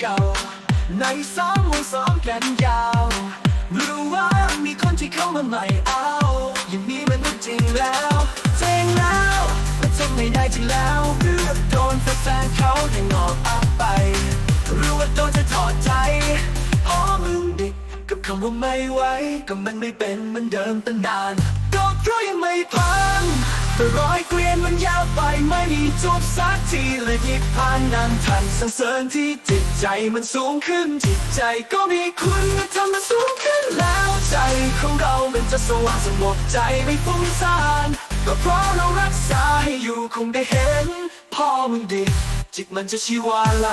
ในสองวันสองกันยาวรู้ว่ามีคนที่เข้ามาใหม่เอาอย่างนี้มันจริงแล้วเจ๊งแล้วมันจงไม่ได้จริงแล้วหรือว่าโดนแฟนเขาได้งอกอัพไปรือว่าโดนจะถอดใจเพราะมึงเด็กกับคำว่าไม่ไหวก็มันไม่เป็นเหมือนเดิมตั้งนานก็เพราะยังไม่พังแต่รอยเกลีย ไม่มีจบสักทีเลยยิบผ่านนานทันสังเสริญที่จิตใจมันสูงขึ้น จิตใจก็มีคุณทำมันสูงขึ้นแล้วใจของเรามันจะสว่างสงบใจไม่ฟุ้งซ่านก็เพราะเรารักษาให้อยู่คงได้เห็นพ่อมึงดี จิตมันจะชีวาไหล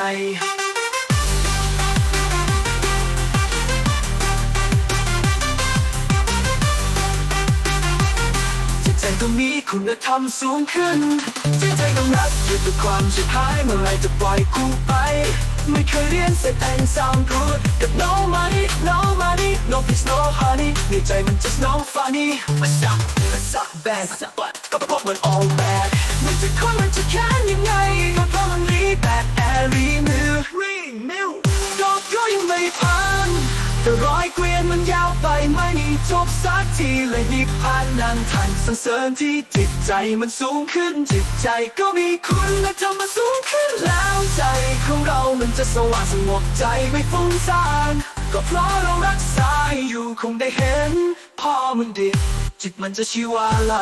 ต้องมีคุณธรรมสูงขึ้นจิตใจต้องรักหยุดด้วยความชิบหายเมื่อไรจะปล่อยกูไป ไม่เคยเรียนเสร็จแต่ง sound good กับ no money no money no peace no honey ในใจมัน just no funny What's up What's up bad but ก็พราะมัน all bad มันจะคนมันจะแค้นยังไงก็เพราะมันรีแบดแอรีมือรีมิวดอกก็ยังไม่พันแต่ร้อยเก จบสักทีเลยนิพพานนางทันสังเสริญที่จิตใจมันสูงขึ้นจิตใจก็มีคุณและธรรมสูงขึ้นแล้วใจของเรามันจะสว่างสงบใจไม่ฟุ้งซ่านก็เพราะเรารักษาอยู่คงได้เห็นพ่อมันดิจิตมันจะชีวาไหล